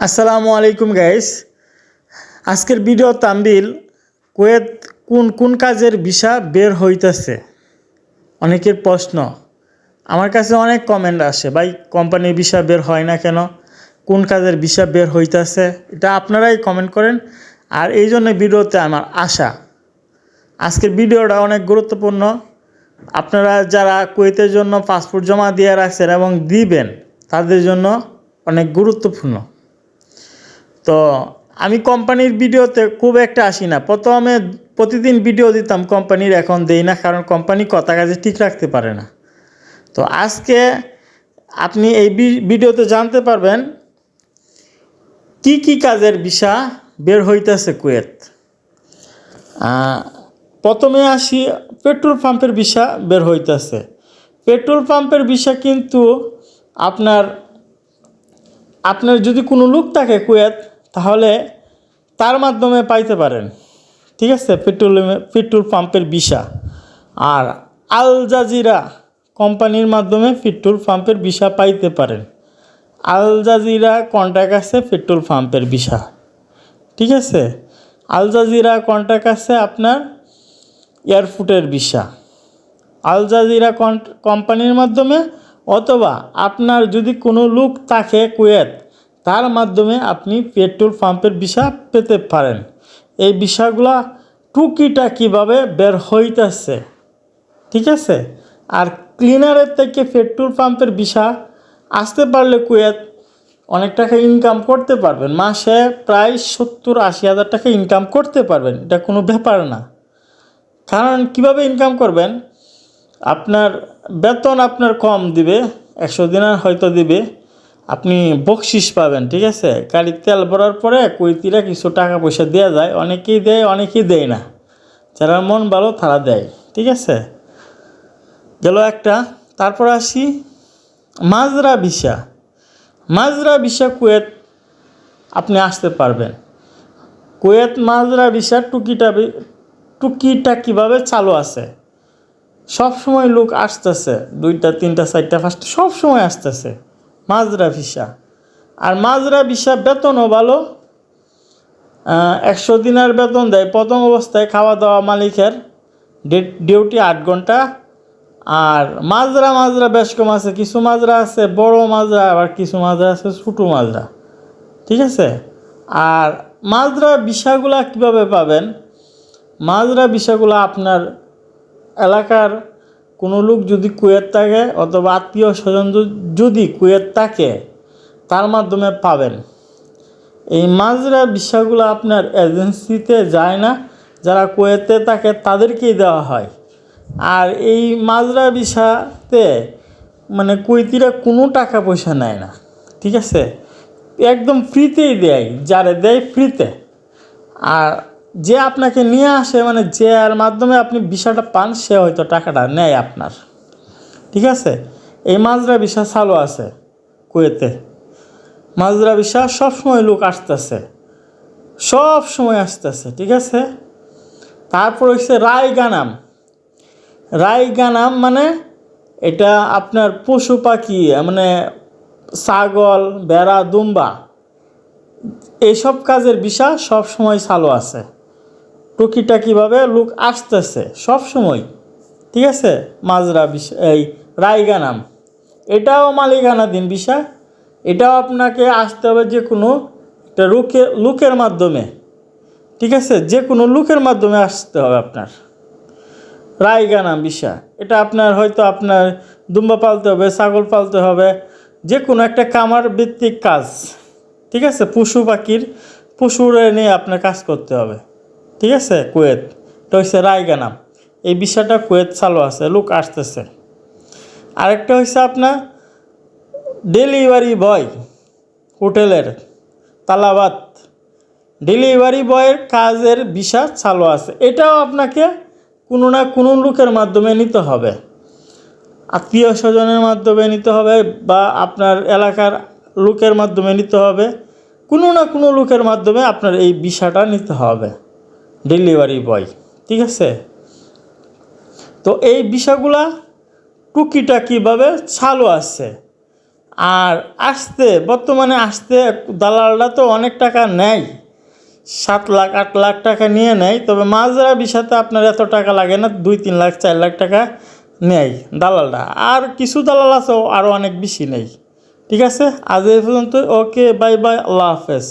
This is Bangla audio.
আসসালামু আলাইকুম গাইস আজকের ভিডিও তাম্বিল, কুয়েত কোন কোন কাজের ভিসা বের হইতেছে? অনেকের প্রশ্ন। আমার কাছে অনেক কমেন্ট আসে, ভাই কোম্পানির ভিসা বের হয় না কেন? কোন কাজের ভিসা বের হইতেছে? এটা আপনারাই কমেন্ট করেন। আর এই জন্য ভিডিওতে আমার আশা। আজকের ভিডিওটা অনেক গুরুত্বপূর্ণ। আপনারা যারা কুয়েতের জন্য পাসপোর্ট জমা দিয়ে রাখছেন এবং দিবেন, তাদের জন্য অনেক গুরুত্বপূর্ণ। তো আমি কোম্পানির ভিডিওতে খুব একটা আসি না। প্রথমে প্রতিদিন ভিডিও দিতাম, কোম্পানির এখন দেই না, কারণ কোম্পানি কথা কাজে ঠিক রাখতে পারে না। তো আজকে আপনি এই ভিডিওতে জানতে পারবেন কি কি কাজের ভিসা বের হইতেছে কুয়েত। প্রথমে আসি, পেট্রোল পাম্পের ভিসা বের হইতেছে। পেট্রোল পাম্পের ভিসা কিন্তু আপনার আপনার যদি কোনো লোক থাকে কুয়েত তাহলে তার মাধ্যমে পাইতে পারেন। ঠিক আছে? পেট্রোল পেট্রোল পাম্পের ভিসা। আর আল জাজিরা কোম্পানির মাধ্যমে পেট্রোল পাম্পের ভিসা পাইতে পারেন। আল জাজিরা কন্ট্যাক্ট আছে পেট্রোল পাম্পের ভিসা। ঠিক আছে? আল জাজিরা কন্ট্যাক্ট আছে আপনার এয়ারফুটের ভিসা। আল জাজিরা কোম্পানির মাধ্যমে অথবা আপনার যদি কোনো লোক থাকে কুয়েত তার মাধ্যমে আপনি পেট্রোল পাম্পের ভিসা পেতে পারেন। এই ভিসাগুলা টুকিটাকিভাবে বের হইতেছে? ঠিক আছে? আর ক্লিনারের থেকে পেট্রোল পাম্পের ভিসা আসতে পারলে কুয়েত অনেক টাকা ইনকাম করতে পারবেন। মাসে প্রায় সত্তর আশি হাজার টাকা ইনকাম করতে পারবেন। এটা কোনো ব্যাপার না। কারণ কীভাবে ইনকাম করবেন? আপনার বেতন আপনার কম দিবে, একশো দিনের হয়তো দিবে। আপনি বকশিস পাবেন, ঠিক আছে? গাড়ির তেল ভরার পরে কুইতিরা কিছু টাকা পয়সা দেওয়া যায়, অনেকেই দেয় অনেকেই দেয় না। যারা মন ভালো তারা দেয়, ঠিক আছে? গেল একটা, তারপর আসি মাজরা ভিসা। মাজরা ভিসা কুয়েত আপনি আসতে পারবেন। কুয়েত মাজরা ভিসা টুকিটা টুকিটা কীভাবে চালু আছে? সব সময় লোক আসতেছে, দুইটা, তিনটা, চারটা, পাঁচটা সব সময় আসতেছে। মাজরা ভিসা। আর মাজরা ভিসা বেতনও ভালো। একশো দিনের বেতন দেয়। প্রথম অবস্থায় খাওয়া দাওয়া মালিকের ডিউটি আট ঘণ্টা। আর মাজরা মাজরা বেশ কম আছে। কিছু মাজরা আছে, বড় মাজরা, আবার কিছু মাজরা আছে, ছোটো মাজরা। ঠিক আছে? আর মাজরা ভিসাগুলা কীভাবে পাবেন? মাজরা ভিসাগুলো আপনার এলাকার কোনো লোক যদি কুয়েত থাকে অথবা আত্মীয় স্বজন যদি কুয়েত থাকে, তার মাধ্যমে পাবেন। এই মাজরা ভিসাগুলো আপনার এজেন্সিতে যায় না, যারা কুয়েতে থাকে তাদেরকেই দেওয়া হয়। আর এই মাজরা ভিসাতে মানে কুয়েতিরা কোনো টাকা পয়সা নেয় না, ঠিক আছে? একদম ফ্রিতেই দেয়, যারে দেয় ফ্রিতে। আর যে আপনাকে নিয়ে আসে মানে যে আর মাধ্যমে আপনি ভিসাটা পান, সে হয়তো টাকাটা নেয় আপনার। ঠিক আছে? এই মাজরা ভিসা চালু আছে কুয়েতে। মাজরা ভিসা সবসময় লোক আসতেছে। সব সময় আসতেছে, ঠিক আছে? তারপর হচ্ছে রায়গানাম। রায়গানাম মানে এটা আপনার পশু পাখি মানে ছাগল বেড়া দুম্বা, এইসব কাজের বিষয় সব সময় চালু আছে। টুকিটাকিভাবে লোক আসতেছে? সব সময়। ঠিক আছে? মাজরা এই রায়গানাম এটাও মালিকানাধীন বিষয় এটাও আপনাকে আসতে হবে যে কোনো একটা লোকে লোকের মাধ্যমে। ঠিক আছে? যে কোনো লুকের মাধ্যমে আসতে হবে আপনার। রায়গানাম বিষয় এটা আপনার হয়তো আপনার দুম্বা পালতে হবে, ছাগল পালতে হবে, যে কোনো একটা কামার ভিত্তিক কাজ। ঠিক আছে? পশু পাখির পশুরে নিয়ে আপনার কাজ করতে হবে। ঠিক আছে? কুয়েত। এটা হচ্ছে রায়গানাম এই বিষয়টা কুয়েত চালু আছে, লোক আসতেছে। আরেকটা হচ্ছে আপনার ডেলিভারি বয়, হোটেলের, তালাবাত। ডেলিভারি বয়ের কাজের ভিসা চালু আছে। এটাও আপনাকে কোনো না কোনো লোকের মাধ্যমে নিতে হবে। আত্মীয় স্বজনের মাধ্যমে নিতে হবে বা আপনার এলাকার লোকের মাধ্যমে নিতে হবে। কোনো না কোনো লোকের মাধ্যমে আপনার এই ভিসাটা নিতে হবে। ডেলিভারি বয় ঠিক আছে? তো এই বিষয়গুলা টুকিটাকিভাবে চালু আছে? আর আসতে, বর্তমানে আসতে দালালরা তো অনেক টাকা নেয়, সাত লাখ, আট লাখ টাকা নিয়ে নেয়, তবে মাছ ধরা আপনার এত টাকা লাগে না, দুই, তিন লাখ, চার লাখ টাকা নেয় দালালরা। আর কিছু দালাল আছে আরও অনেক বেশি নেই, ঠিক আছে? আজ এই পর্যন্ত ওকে, বাই বাই, আল্লাহ হাফেজ।